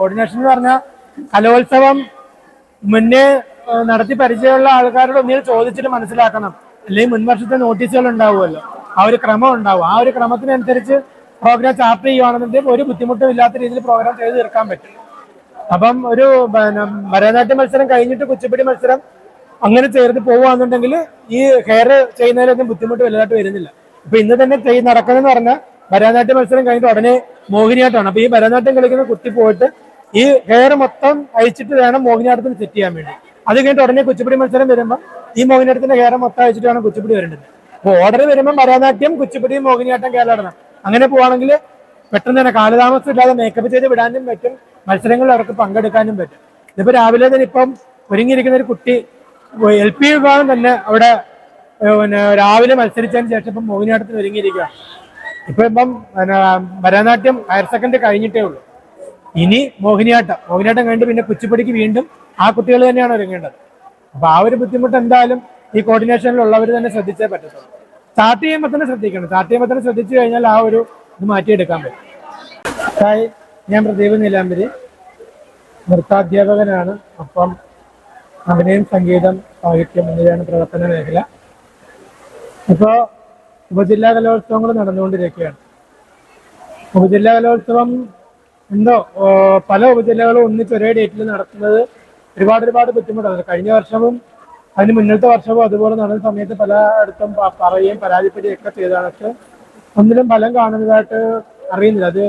Coordination എന്ന് പറഞ്ഞാൽ കലോത്സവം മുന്നേ നടത്തി പരിചയമുള്ള ആൾക്കാരോട് ഒന്നിൽ ചോദിച്ചിട്ട് മനസ്സിലാക്കണം. അല്ലെങ്കിൽ മുൻവർഷത്തെ നോട്ടീസുകൾ ഉണ്ടാവുമല്ലോ. ആ ഒരു ക്രമം ഉണ്ടാവും. ആ ഒരു ക്രമത്തിനനുസരിച്ച് പ്രോഗ്രാം ചാർട്ട് ചെയ്യുകയാണെന്നുണ്ടെങ്കിൽ ഒരു ബുദ്ധിമുട്ടും ഇല്ലാത്ത രീതിയിൽ പ്രോഗ്രാം ചെയ്ത് തീർക്കാൻ പറ്റും. അപ്പം ഒരു ഭരതനാട്യ മത്സരം കഴിഞ്ഞിട്ട് കുച്ചിപ്പിടി മത്സരം അങ്ങനെ ചേർത്ത് പോവുകയാണെന്നുണ്ടെങ്കിൽ ഈ ഹെയർ ചെയ്യുന്നതിലൊന്നും ബുദ്ധിമുട്ട് വലുതായിട്ട് വരുന്നില്ല. ഇപ്പൊ ഇന്ന് തന്നെ നടക്കണമെന്ന് പറഞ്ഞാൽ ഭരതനാട്യ മത്സരം കഴിഞ്ഞിട്ട് ഉടനെ മോഹിനിയാട്ടമാണ്. അപ്പൊ ഈ ഭരതനാട്യം കളിക്കുന്ന കുട്ടി പോയിട്ട് ഈ ഹെയർ മൊത്തം അയച്ചിട്ട് വേണം മോഹിനിയാട്ടത്തിന് സെറ്റ് ചെയ്യാൻ വേണ്ടി. അത് കഴിഞ്ഞിട്ട് ഉടനെ കുച്ചിപ്പിടി മത്സരം വരുമ്പോൾ ഈ മോഹിനിയാട്ടത്തിന്റെ ഹെയർ മൊത്തം അയച്ചിട്ട് വേണം കുച്ചിപ്പിടി വരേണ്ടത്. അപ്പൊ ഓർഡർ വരുമ്പോൾ ഭരതനാട്യം കുച്ചിപ്പുടി മോഹിനിയാട്ടം കേരളം അങ്ങനെ പോവാണെങ്കിൽ പെട്ടെന്ന് തന്നെ കാലതാമസം ഇല്ലാതെ മേക്കപ്പ് ചെയ്ത് വിടാനും പറ്റും മത്സരങ്ങളിൽ അവർക്ക് പങ്കെടുക്കാനും പറ്റും. ഇതിപ്പോ രാവിലെ തന്നെ ഇപ്പം ഒരുങ്ങിയിരിക്കുന്ന ഒരു കുട്ടി എൽ പി വിഭാഗം തന്നെ അവിടെ പിന്നെ രാവിലെ മത്സരിച്ചതിന് ശേഷം ഇപ്പം മോഹിനിയാട്ടത്തിന് ഒരുങ്ങിയിരിക്കുക ഇപ്പൊ ഇപ്പം ഭരതനാട്യം ഹയർ സെക്കൻഡറി കഴിഞ്ഞിട്ടേ ഉള്ളൂ. ഇനി മോഹിനിയാട്ടം. മോഹിനിയാട്ടം കഴിഞ്ഞിട്ട് പിന്നെ കുച്ചിപ്പടിക്ക് വീണ്ടും ആ കുട്ടികൾ തന്നെയാണ് ഒരുങ്ങേണ്ടത്. അപ്പൊ ആ ഒരു ബുദ്ധിമുട്ട് എന്തായാലും ഈ കോർഡിനേഷനിലുള്ളവർ തന്നെ ശ്രദ്ധിച്ചേ പറ്റത്തുള്ളൂ. സ്റ്റാർട്ട് ചെയ്യുമ്പോൾ തന്നെ ശ്രദ്ധിക്കണം. സ്റ്റാർട്ട് ചെയ്യുമ്പോൾ തന്നെ ശ്രദ്ധിച്ചു കഴിഞ്ഞാൽ ആ ഒരു ഇത് മാറ്റിയെടുക്കാൻ പറ്റും. ഹായ് ഞാൻ പ്രദീപ് നീലാംബരി. നൃത്താധ്യാപകനാണ്. അപ്പം അഭിനയം സംഗീതം സാഹിത്യം എന്നിവയാണ് പ്രവർത്തന മേഖല. ഇപ്പോൾ ഉപജില്ലാ കലോത്സവങ്ങൾ നടന്നുകൊണ്ടിരിക്കുകയാണ്. ഉപജില്ലാ കലോത്സവം എന്തോ പല ഉപജില്ലകളും ഒന്നിച്ച് ഒരേ ഡേറ്റിൽ നടത്തുന്നത് ഒരുപാട് ഒരുപാട് ബുദ്ധിമുട്ടാണ്. കഴിഞ്ഞ വർഷവും അതിന് മുന്നത്തെ വർഷവും അതുപോലെ നടന്ന സമയത്ത് പലയിടത്തും പറയുകയും പരാതിപ്പെടുകയും ഒക്കെ ചെയ്തതാണ്. പക്ഷെ ഒന്നിലും ഫലം കാണുന്നതായിട്ട് അറിയുന്നില്ല. അത്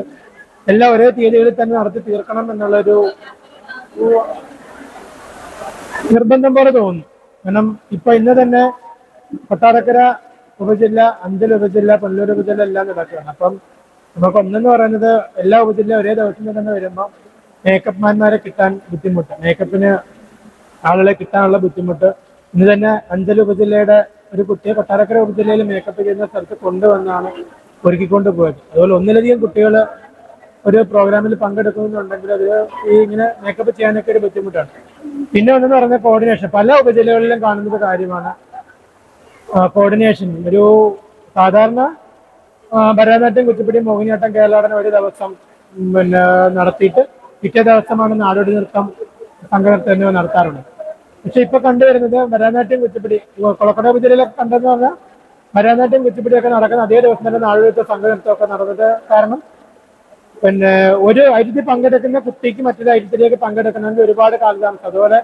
എല്ലാം ഒരേ തീയതികളിൽ തന്നെ നടത്തി തീർക്കണം എന്നുള്ളൊരു നിർബന്ധം പോലെ തോന്നുന്നു. കാരണം ഇപ്പൊ ഇന്ന് തന്നെ കൊട്ടാരക്കര ഉപജില്ല അഞ്ചൽ ഉപജില്ല കൊല്ലൂർ ഉപജില്ല എല്ലാം നടക്കുകയാണ്. അപ്പം നമുക്ക് ഒന്നെന്ന് പറയുന്നത് എല്ലാ ഉപജില്ല ഒരേ ദിവസം തന്നെ വരുമ്പോൾ മേക്കപ്പ് മാന്മാരെ കിട്ടാൻ ബുദ്ധിമുട്ട്. മേക്കപ്പിന് ആളുകളെ കിട്ടാനുള്ള ബുദ്ധിമുട്ട്. ഇന്ന് തന്നെ അഞ്ചൽ ഉപജില്ലയുടെ ഒരു കുട്ടിയെ കൊട്ടാരക്കര ഉപജില്ലയിൽ മേക്കപ്പ് ചെയ്യുന്ന സ്ഥലത്ത് കൊണ്ടുവന്നാണ് ഒരുക്കിക്കൊണ്ട് പോയത്. അതുപോലെ ഒന്നിലധികം കുട്ടികൾ ഒരു പ്രോഗ്രാമിൽ പങ്കെടുക്കുന്നുണ്ടെങ്കിൽ അത് ഈ ഇങ്ങനെ മേക്കപ്പ് ചെയ്യാനൊക്കെ ഒരു ബുദ്ധിമുട്ടാണ്. പിന്നെ ഒന്നെന്ന് പറഞ്ഞ കോർഡിനേഷൻ പല ഉപജില്ലകളിലും കാണുന്നത് കാര്യമാണ്. കോർഡിനേഷൻ ഒരു സാധാരണ ഭരതനാട്യം കുച്ചിപ്പിടി മോഹിനിയാട്ടം കേരളാടനം ഒരു ദിവസം പിന്നെ നടത്തിയിട്ട് പിറ്റേ ദിവസമാണ് നാടോടി നൃത്തം സംഘനൃത്തം നടത്താറുള്ളത്. പക്ഷെ ഇപ്പൊ കണ്ടുവരുന്നത് ഭരതനാട്യം കുച്ചിപ്പിടി കൊളക്കട ജില്ലയിലൊക്കെ കണ്ടെന്ന് പറഞ്ഞാൽ ഭരതനാട്യം കുച്ചിപ്പിടിയൊക്കെ നടക്കുന്ന അതേ ദിവസം തന്നെ നാടോടി സംഘനൃത്തമൊക്കെ നടന്നത് കാരണം പിന്നെ ഒരു ഐറ്റത്തിൽ പങ്കെടുക്കുന്ന കുട്ടിക്ക് മറ്റൊരു ഐറ്റത്തിലേക്ക് പങ്കെടുക്കണമെങ്കിൽ ഒരുപാട് കാലതാമസം. അതുപോലെ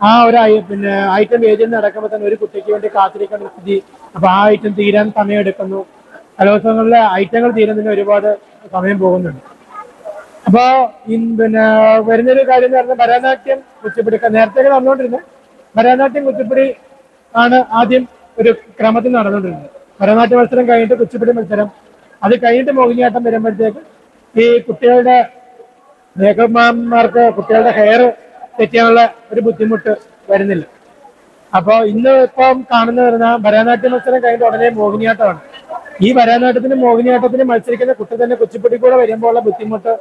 ആ ഒരു പിന്നെ ഐറ്റം വേദിയിൽ നടക്കുമ്പോൾ തന്നെ ഒരു കുട്ടിക്ക് വേണ്ടി കാത്തിരിക്കേണ്ട സ്ഥിതി. അപ്പൊ ആ ഐറ്റം തീരാൻ സമയം എടുക്കുന്നു കലോത്സവങ്ങളിലെ ഐറ്റങ്ങൾ തീരുന്നതിന് ഒരുപാട് സമയം പോകുന്നുണ്ട്. അപ്പോ ഈ പിന്നെ വരുന്നൊരു കാര്യം എന്ന് പറഞ്ഞാൽ ഭരതനാട്യം കുച്ചിപ്പിടി. നേരത്തെ നടന്നുകൊണ്ടിരുന്നത് ഭരതനാട്യം കുച്ചിപ്പിടി ആണ് ആദ്യം ഒരു ക്രമത്തിൽ നടന്നുകൊണ്ടിരുന്നത്. ഭരതനാട്യ മത്സരം കഴിഞ്ഞിട്ട് കുച്ചിപ്പിടി മത്സരം. അത് കഴിഞ്ഞിട്ട് മോഹിനിയാട്ടം വരുമ്പോഴത്തേക്ക് ഈ കുട്ടികളുടെ മേക്കപ്പ്മാർക്ക് കുട്ടികളുടെ ഹെയർ തെറ്റിയാനുള്ള ഒരു ബുദ്ധിമുട്ട് വരുന്നില്ല. അപ്പൊ ഇന്ന് ഇപ്പം കാണുന്ന വരുന്ന ഭരതനാട്യ മത്സരം കഴിഞ്ഞിട്ട് ഉടനെ മോഹിനിയാട്ടമാണ്. ഈ വരാനാട്ടത്തിനും മോഹിനിയാട്ടത്തിനും മത്സരിക്കുന്ന കുട്ടി തന്നെ കുച്ചിപ്പുടി കൂടെ വരുമ്പോൾ ഉള്ള ബുദ്ധിമുട്ട്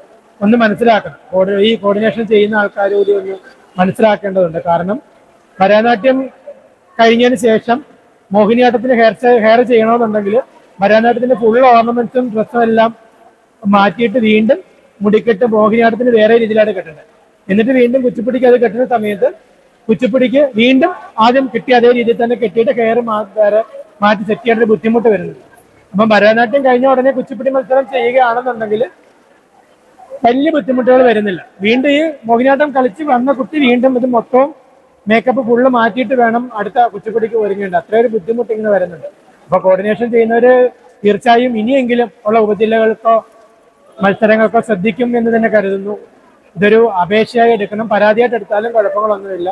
ഒന്ന് മനസ്സിലാക്കണം. ഈ കോർഡിനേഷൻ ചെയ്യുന്ന ആൾക്കാർ കൂടി ഒന്ന് മനസ്സിലാക്കേണ്ടതുണ്ട്. കാരണം ഭരതനാട്യം കഴിഞ്ഞതിന് ശേഷം മോഹിനിയാട്ടത്തിന് ഹെയർ ഹെയർ ചെയ്യണമെന്നുണ്ടെങ്കിൽ ഭരതനാട്യത്തിന്റെ ഫുൾ ഓർണമെന്റ്സും ഡ്രസ്സും എല്ലാം മാറ്റിയിട്ട് വീണ്ടും മുടിക്കെട്ട് മോഹിനിയാട്ടത്തിന് വേറെ രീതിയിലാണ് കെട്ടുന്നത് എന്നിട്ട് വീണ്ടും കുച്ചിപ്പിടിക്ക് അത് കെട്ടുന്ന സമയത്ത് കുച്ചിപ്പിടിക്ക് വീണ്ടും ആദ്യം കിട്ടിയ അതേ രീതിയിൽ തന്നെ കെട്ടിയിട്ട് ഹെയർ വേറെ മാറ്റി സെറ്റ് ചെയ്യേണ്ട ബുദ്ധിമുട്ട് വരുന്നുണ്ട്. അപ്പം ഭരതനാട്യം കഴിഞ്ഞ ഉടനെ കുച്ചിപ്പിടി മത്സരം ചെയ്യുകയാണെന്നുണ്ടെങ്കിൽ വലിയ ബുദ്ധിമുട്ടുകൾ വരുന്നില്ല. വീണ്ടും ഈ മോഹിനിയാട്ടം കളിച്ച് വന്ന കുട്ടി വീണ്ടും ഇത് മൊത്തവും മേക്കപ്പ് ഫുള്ള് മാറ്റിയിട്ട് വേണം അടുത്ത കുച്ചിപ്പിടിക്ക് അത്ര ഒരു ബുദ്ധിമുട്ട് ഇങ്ങനെ വരുന്നുണ്ട്. അപ്പൊ കോർഡിനേഷൻ ചെയ്യുന്നവര് തീർച്ചയായും ഇനിയെങ്കിലും ഉള്ള ഉപജില്ലകൾക്കോ മത്സരങ്ങൾക്കോ ശ്രദ്ധിക്കും എന്ന് തന്നെ കരുതുന്നു. ഇതൊരു അപേക്ഷയായി എടുക്കണം. പരാതിയായിട്ട് എടുത്താലും കുഴപ്പങ്ങളൊന്നുമില്ല.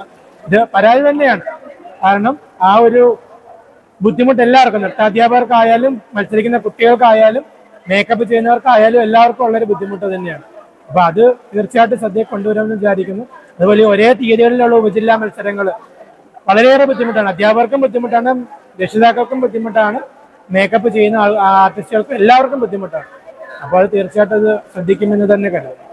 ഇത് പരാതി തന്നെയാണ്. കാരണം ആ ഒരു ബുദ്ധിമുട്ട് എല്ലാവർക്കും നൃത്താധ്യാപകർക്കായാലും മത്സരിക്കുന്ന കുട്ടികൾക്കായാലും മേക്കപ്പ് ചെയ്യുന്നവർക്കായാലും എല്ലാവർക്കും ഉള്ളൊരു ബുദ്ധിമുട്ട് തന്നെയാണ്. അപ്പൊ അത് തീർച്ചയായിട്ടും ശ്രദ്ധയെ കൊണ്ടുവരാമെന്ന് വിചാരിക്കുന്നു. അതുപോലെ ഒരേ തീയതികളിലുള്ള ഉപജില്ലാ മത്സരങ്ങൾ വളരെയേറെ ബുദ്ധിമുട്ടാണ്. അധ്യാപകർക്കും ബുദ്ധിമുട്ടാണ് രക്ഷിതാക്കൾക്കും ബുദ്ധിമുട്ടാണ്. മേക്കപ്പ് ചെയ്യുന്ന ആർട്ടിസ്റ്റുകൾക്കും എല്ലാവർക്കും ബുദ്ധിമുട്ടാണ്. അപ്പോൾ അത് തീർച്ചയായിട്ടും അത് ശ്രദ്ധിക്കുമെന്ന് തന്നെ കരുതുന്നു.